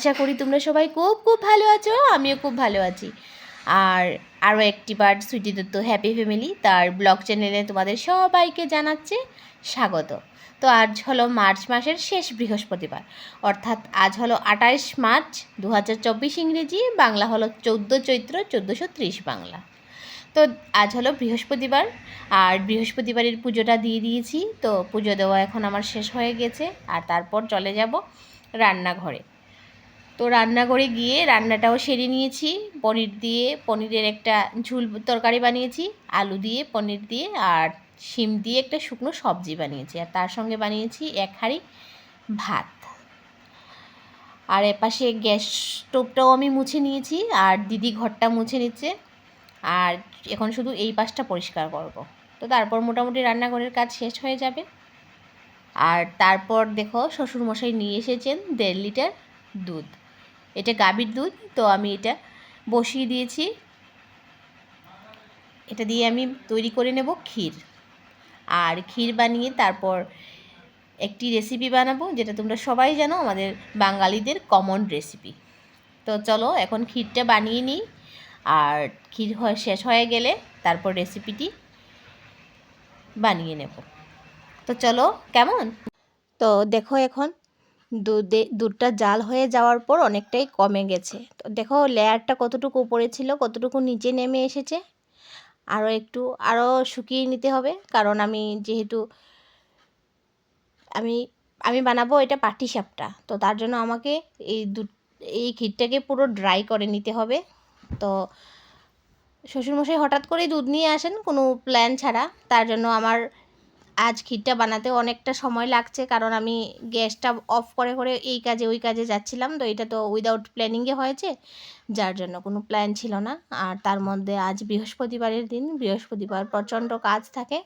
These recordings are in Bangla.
আশা করি তোমরা সবাই খুব খুব ভালো আছো, আমিও খুব ভালো আছি। আর আরও একটি বার সুইটি দত্ত হ্যাপি ফ্যামিলি তার ব্লগ চ্যানেলে তোমাদের সবাইকে জানাচ্ছে স্বাগত। তো আজ হলো মার্চ মাসের শেষ বৃহস্পতিবার, অর্থাৎ আজ হলো আঠাইশ মার্চ দু হাজার চব্বিশ ইংরেজি, বাংলা হলো চৌদ্দো চৈত্র চোদ্দোশো বাংলা। তো আজ হলো বৃহস্পতিবার, আর বৃহস্পতিবারের পুজোটা দিয়ে দিয়েছি, তো পুজো দেওয়া এখন আমার শেষ হয়ে গেছে, আর তারপর চলে যাব রান্নাঘরে। তো রান্নাঘরে গিয়ে রান্নাটাও সেরে নিয়েছি। পনির দিয়ে, পনিরের একটা ঝুল তরকারি বানিয়েছি, আলু দিয়ে, পনির দিয়ে আর শিম দিয়ে একটা শুকনো সবজি বানিয়েছি। আর তার সঙ্গে বানিয়েছি এক হাঁড়ি ভাত। আর এপাশে গ্যাস স্টোভটাও আমি মুছে নিয়েছি আর দিদি ঘরটা মুছে নিচ্ছে। আর এখন শুধু এই পাশটা পরিষ্কার করব। তো তারপর মোটামুটি রান্নাঘরের কাজ শেষ হয়ে যাবে। আর তারপর দেখো শ্বশুরমশাই নিয়ে এসেছেন দেড় লিটার দুধ। এটা গাভীর দুধ, তো আমি এটা বসিয়ে দিয়েছি। এটা দিয়ে আমি তৈরি করে নেব ক্ষীর। আর ক্ষীর বানিয়ে তারপর একটি রেসিপি বানাবো, যেটা তোমরা সবাই জানো, আমাদের বাঙালিদের কমন রেসিপি তো চলো, এখন ক্ষীরটা বানিয়ে নিই। আর ক্ষীর শেষ হয়ে গেলে তারপর রেসিপিটি বানিয়ে নেব। তো চলো, কেমন? তো দেখো এখন দুধে, দুধটা জাল হয়ে যাওয়ার পর অনেকটাই কমে গেছে। তো দেখো, লেয়ারটা কতটুকু উপরে ছিল, কতটুকু নিচে নেমে এসেছে আরও একটু আরও শুকিয়ে নিতে হবে। কারণ আমি যেহেতু, আমি আমি বানাবো এটা পাটি সাপটা, তো তার জন্য আমাকে এই দুধ, এই ক্ষীরটাকে পুরো ড্রাই করে নিতে হবে। তো শ্বশুরমশাই হঠাৎ করেই দুধ নিয়ে আসেন, কোনো প্ল্যান ছাড়া। তার জন্য আমার আজ ক্ষীরটা বানাতে অনেকটা সময় লাগছে, কারণ আমি গ্যাসটা অফ করে করে এই কাজে, ওই কাজে যাচ্ছিলাম। তো এটা তো উইদাউট প্ল্যানিংয়ে হয়েছে, যার জন্য কোনো প্ল্যান ছিল না। আর তার মধ্যে আজ বৃহস্পতিবারের দিন, বৃহস্পতিবার প্রচণ্ড কাজ থাকে।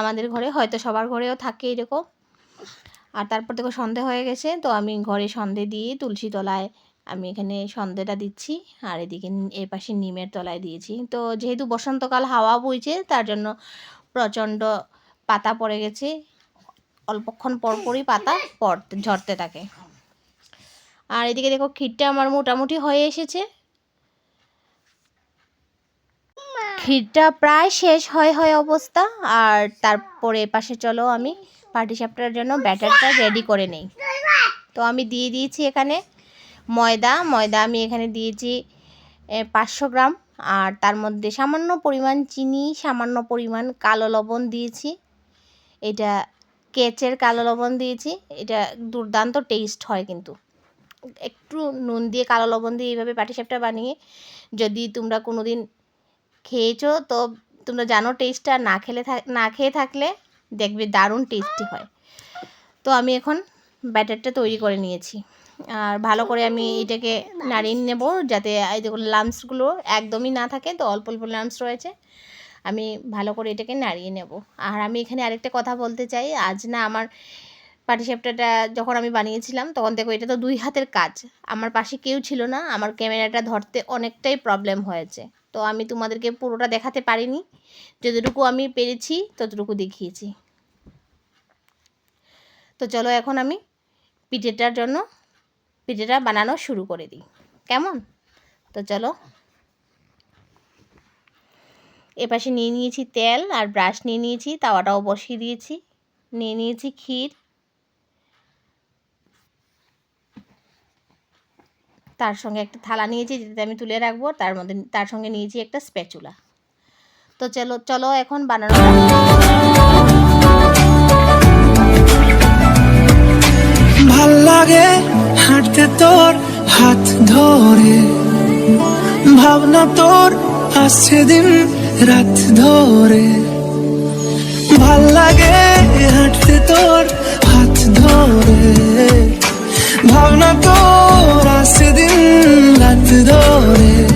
আমাদের ঘরে, হয়তো সবার ঘরেও থাকে এরকম। আর তারপর থেকে সন্ধে হয়ে গেছে, তো আমি ঘরে সন্ধে দিয়ে তুলসী তলায় আমি এখানে সন্ধেটা দিচ্ছি, আর এদিকে এ পাশে নিমের তলায় দিয়েছি। তো যেহেতু বসন্তকাল হাওয়া বইছে, তার জন্য প্রচণ্ড পাতা পড়ে গেছে। অল্পক্ষণ পরপরই পাতা পড়তে ঝরতে থাকে। আর এদিকে দেখো ক্ষীরটা আমার মোটামুটি হয়ে এসেছে। ক্ষীরটা প্রায় শেষ হয় হয় অবস্থা। আর তারপরে পাশে চলো আমি পাটি সাপটার জন্য ব্যাটারটা রেডি করে নেই। তো আমি দিয়ে দিয়েছি এখানে ময়দা। ময়দা আমি এখানে দিয়েছি পাঁচশো গ্রাম। আর তার মধ্যে সামান্য পরিমাণ চিনি, সামান্য পরিমাণ কালো লবণ দিয়েছি। এটা কেচের কালো লবণ দিয়েছি, এটা দুর্দান্ত টেস্ট হয় কিন্তু। একটু নুন দিয়ে কালো লবণ দিয়ে এইভাবে পাটিসাপটা বানিয়ে যদি তোমরা কোনো দিন খেয়েছো, তো তোমরা জানো টেস্টটা না খেলে না খেয়ে থাকলে দেখবে দারুণ টেস্টি হয়। তো আমি এখন ব্যাটারটা তৈরি করে নিয়েছি। আর ভালো করে আমি এটাকে নাড়িয়ে নেব যাতে এই দেখুন লামসগুলো একদমই না থাকে, তো অল্প অল্প লামস রয়েছে। আমি ভালো করে এটাকে নাড়িয়ে নেব। আর আমি এখানে আরেকটা কথা বলতে চাই, আজ না আমার পাটিসাপটাটা যখন আমি বানিয়েছিলাম, তখন দেখো এটা তো দুই হাতের কাজ। আমার পাশে কেউ ছিল না, আমার ক্যামেরাটা ধরতে অনেকটাই প্রবলেম হয়েছে। তো আমি তোমাদেরকে পুরোটা দেখাতে পারিনি, যতটুকু আমি পেরেছি ততটুকু দেখিয়েছি। তো চলো এখন আমি পিঠেটার জন্য, পিঠেটা বানানো শুরু করে দিই। কেমন? তো চলো এপাশে নিয়ে নিয়েছি তেল আর ব্রাশ নিয়ে নিয়েছি, তাওয়াটাও বসিয়ে দিয়েছি। নিয়ে নিয়েছি ক্ষীর। তার সঙ্গে একটা থালা নিয়েছি, যেটাতে আমি তুলে রাখব। তার মধ্যে, তার সঙ্গে নিয়েছি একটা স্প্যাচুলা তো চলো চলো এখন বানানো ভালো লাগে হাঁটতে তোর হাত ধরে। ভাবনা তোর আসছে দিন রাত ধরে। ভালো লাগে হাঁটতে তোর হাত ধরে। ভাবনা তোর আসে দিন রাত ধরে।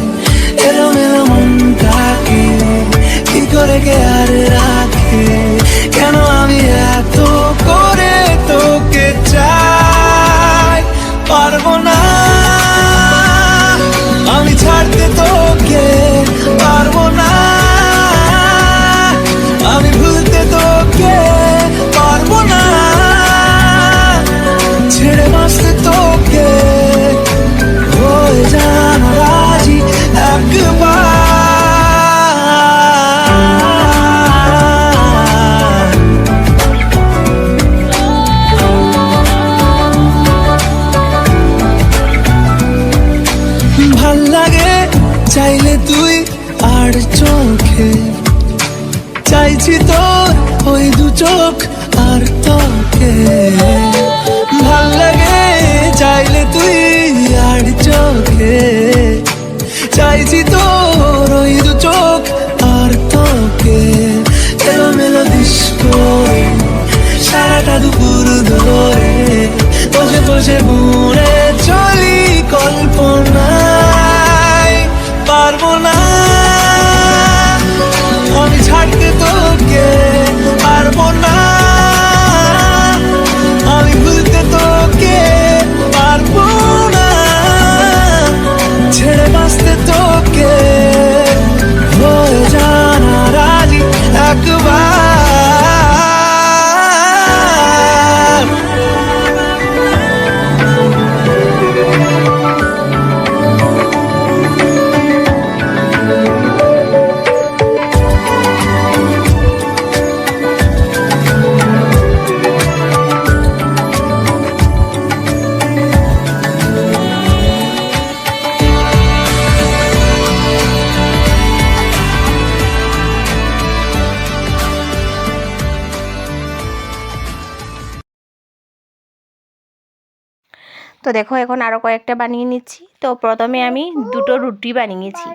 তো দেখো এখন আরও কয়েকটা বানিয়ে নিচ্ছি। তো প্রথমে আমি দুটো রুটি বানিয়েছি।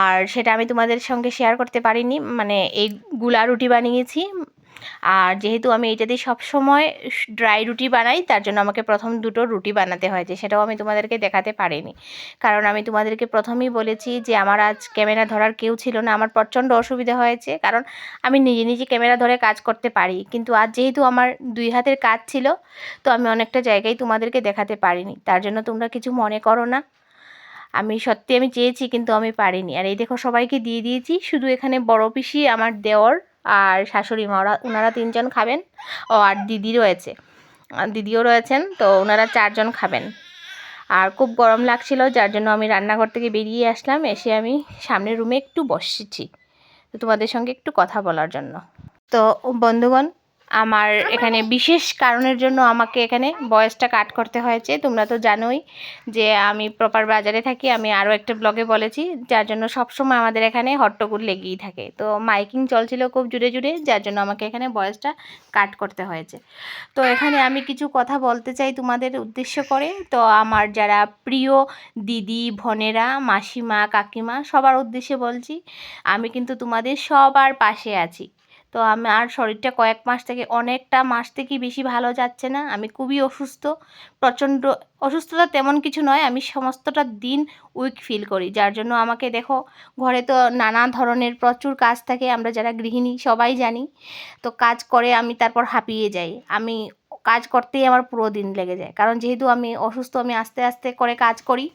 আর সেটা আমি তোমাদের সঙ্গে শেয়ার করতে পারিনি। মানে এই গুলা রুটি বানিয়েছি। আর যেহেতু আমি এটা দিয়ে সবসময় ড্রাই রুটি বানাই, তার জন্য আমাকে প্রথম দুটো রুটি বানাতে হয়েছে। সেটাও আমি তোমাদেরকে দেখাতে পারিনি। কারণ আমি তোমাদেরকে প্রথমেই বলেছি যে আমার আজ ক্যামেরা ধরার কেউ ছিল না। আমার প্রচণ্ড অসুবিধা হয়েছে, কারণ আমি নিজে নিজে ক্যামেরা ধরে কাজ করতে পারি। কিন্তু আজ যেহেতু আমার দুই হাতের কাজ ছিল, তো আমি অনেকটা জায়গায় তোমাদেরকে দেখাতে পারিনি। তার জন্য তোমরা কিছু মনে করো না। আমি সত্যি আমি চেয়েছি, কিন্তু আমি পারিনি। আর এই দেখো, সবাইকে দিয়ে দিয়েছি। শুধু এখানে বড় পিসি, আমার দেওর আর শাশুড়ি মা, ওরা ওনারা তিনজন খাবেন। ও, আর দিদি রয়েছে। দিদিও রয়েছেন, তো ওনারা চারজন খাবেন। আর খুব গরম লাগছিল, যার জন্য আমি রান্নাঘর থেকে বেরিয়ে আসলাম, এসে আমি সামনের রুমে একটু বসেছি। তো তোমাদের সঙ্গে একটু কথা বলার জন্য। তো বন্ধুগণ আমার এখানে বিশেষ কারণের জন্য আমাকে এখানে বয়সটা কাট করতে হয়েছে। তোমরা তো জানোই যে আমি প্রপার বাজারে থাকি, আমি আরও একটা ব্লগে বলেছি, যার জন্য সবসময় আমাদের এখানে হট্টগোল লেগেই থাকে। তো মাইকিং চলছিল খুব জুড়ে জুড়ে যার জন্য আমাকে এখানে বয়সটা কাট করতে হয়েছে। তো এখানে আমি কিছু কথা বলতে চাই তোমাদের উদ্দেশ্য করে। তো আমার যারা প্রিয় দিদি, বোনেরা, মাসিমা, কাকিমা, সবার উদ্দেশ্যে বলছি, আমি কিন্তু তোমাদের সবার পাশে আছি। তো আর শরীরটা কয়েক মাস থেকে অনেকটা মাস থেকে বেশি ভালো যাচ্ছে না। আমি খুবই অসুস্থ, প্রচণ্ড অসুস্থতা তেমন কিছু নয়, আমি সমস্তটা দিন উইক ফিল করি। যার জন্য আমাকে দেখো, ঘরে তো নানা ধরনের প্রচুর কাজ থাকে, আমরা যারা গৃহিণী সবাই জানি। তো কাজ করে আমি তারপর হাঁপিয়ে যাই। আমি কাজ করতেই আমার পুরো দিন লেগে যায়। কারণ যেহেতু আমি অসুস্থ, আমি আস্তে আস্তে করে কাজ করি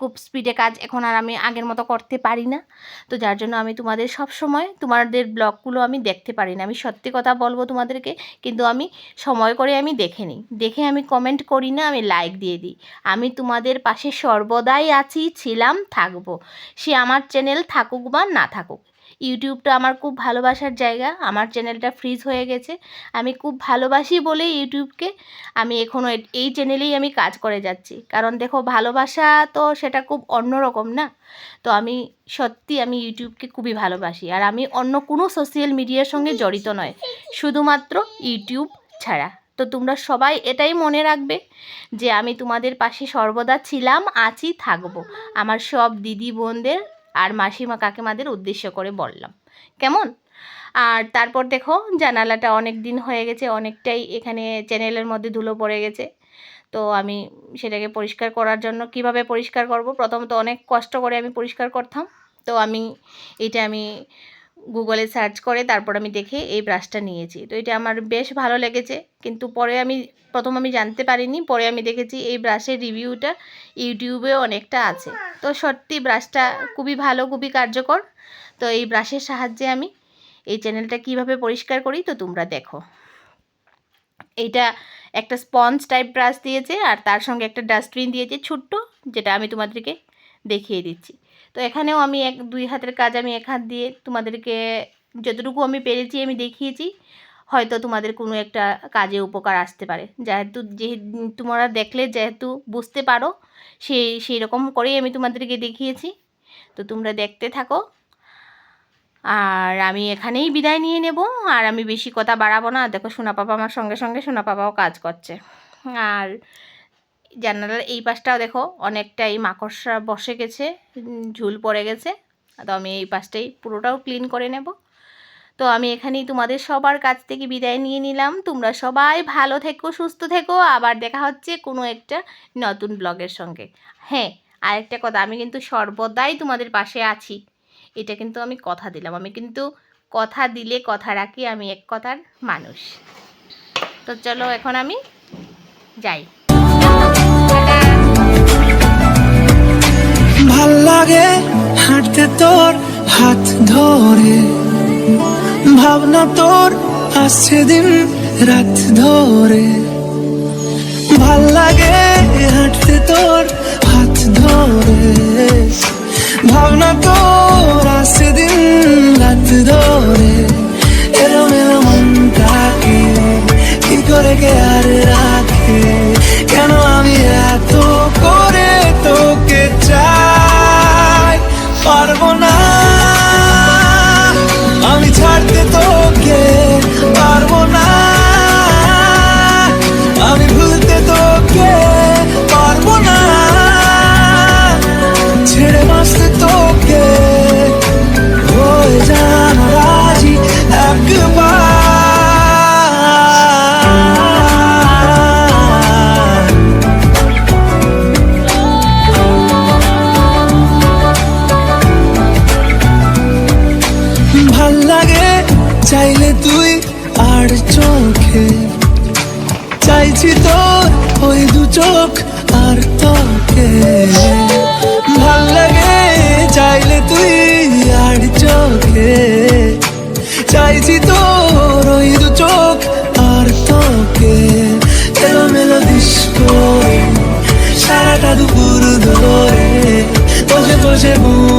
খুব স্পিডে কাজ এখন আর আমি আগের মতো করতে পারি না। তো যার জন্য আমি তোমাদের সব সময় তোমাদের ব্লগগুলো আমি দেখতে পারি না। আমি সত্যি কথা বলব তোমাদেরকে, কিন্তু আমি সময় করে আমি দেখে নিই। দেখে আমি কমেন্ট করি না, আমি লাইক দিয়ে দিই। আমি তোমাদের পাশে সর্বদাই আছি, ছিলাম, থাকব। সে আমার চ্যানেল থাকুক বা না থাকুক। ইউটিউবটা আমার খুব ভালোবাসার জায়গা। আমার চ্যানেলটা ফ্রিজ হয়ে গেছে। আমি খুব ভালোবাসি বলেই ইউটিউবকে আমি এখনও এই চ্যানেলেই আমি কাজ করে যাচ্ছি। কারণ দেখো, ভালোবাসা তো সেটা খুব অন্যরকম না? তো আমি সত্যি আমি ইউটিউবকে খুবই ভালোবাসি। আর আমি অন্য কোনো সোশ্যাল মিডিয়ার সঙ্গে জড়িত নয়। শুধুমাত্র ইউটিউব ছাড়া। তো তোমরা সবাই এটাই মনে রাখবে যে আমি তোমাদের পাশে সর্বদা ছিলাম, আছি, থাকব। আমার সব দিদি বোনদের আর মাসিমা কাকিমাদের উদ্দেশ্য করে বললাম। কেমন? আর তারপর দেখো, জানালাটা অনেক দিন হয়ে গেছে, অনেকটাই এখানে চ্যানেলের মধ্যে ধুলো পড়ে গেছে। তো আমি সেটাকে পরিষ্কার করার জন্য কীভাবে পরিষ্কার করব? প্রথমত অনেক কষ্ট করে আমি পরিষ্কার করতাম। তো আমি, এটা আমি গুগলে সার্চ করে, তারপর আমি দেখে এই ব্রাশটা নিয়েছি। তো এটা আমার বেশ ভালো লেগেছে, কিন্তু পরে আমি, প্রথম আমি জানতে পারিনি, পরে আমি দেখেছি এই ব্রাশের রিভিউটা ইউটিউবে অনেকটা আছে। তো সত্যি ব্রাশটা খুবই ভালো, খুবই কার্যকর। তো এই ব্রাশের সাহায্যে আমি এই চ্যানেলটা কীভাবে পরিষ্কার করি, তো তোমরা দেখো। এইটা একটা স্পঞ্জ টাইপ ব্রাশ দিয়েছে, আর তার সঙ্গে একটা ডাস্টবিন দিয়েছে, ছোট্ট, যেটা আমি তোমাদেরকে দেখিয়ে দিচ্ছি। তো এখানেও আমি এক, দুই হাতের কাজ আমি এক হাত দিয়ে তোমাদেরকে যতটুকু আমি পেরেছি আমি দেখিয়েছি। হয়তো তোমাদের কোনো একটা কাজে উপকার আসতে পারে। যেহেতু যে, তোমরা দেখলে যেহেতু বুঝতে পারো সেই সেই রকম করেই আমি তোমাদেরকে দেখিয়েছি। তো তোমরা দেখতে থাকো। আর আমি এখানেই বিদায় নিয়ে নেব। আর আমি বেশি কথা বাড়াবো না। দেখো সোনা পাপা আমার সঙ্গে সঙ্গে সোনা পাপাও কাজ করছে। আর জানালার এই পাশটাও দেখো, অনেকটাই মাকড়সা বসে গেছে ঝুল পড়ে গেছে। তো আমি এই পাশটাই পুরোটাও ক্লিন করে নেব। তো আমি এখানেই তোমাদের সবার কাছ থেকে বিদায় নিয়ে নিলাম। তোমরা সবাই ভালো থেকো, সুস্থ থেকো। আবার দেখা হচ্ছে কোনো একটা নতুন ব্লগের সঙ্গে। হ্যাঁ আরেকটা কথা, আমি কিন্তু সর্বদাই তোমাদের পাশে আছি। এটা কিন্তু আমি কথা দিলাম। আমি কিন্তু কথা দিলে কথা রাখি, আমি এক কথার মানুষ। তো চলো, এখন আমি যাই। ভালো লাগে হাঁটতে তোর হাত ধরে। ভাবনা তোর আসছে দিন রাত ধরে। ভালো লাগে হাঁটতে তোর হাত ধরে। ভাবনা তোর আসছে দিন রাত ধরে। এরম এরম মনটাকে কি করে কে আর রাখে? পারব না বসে বসে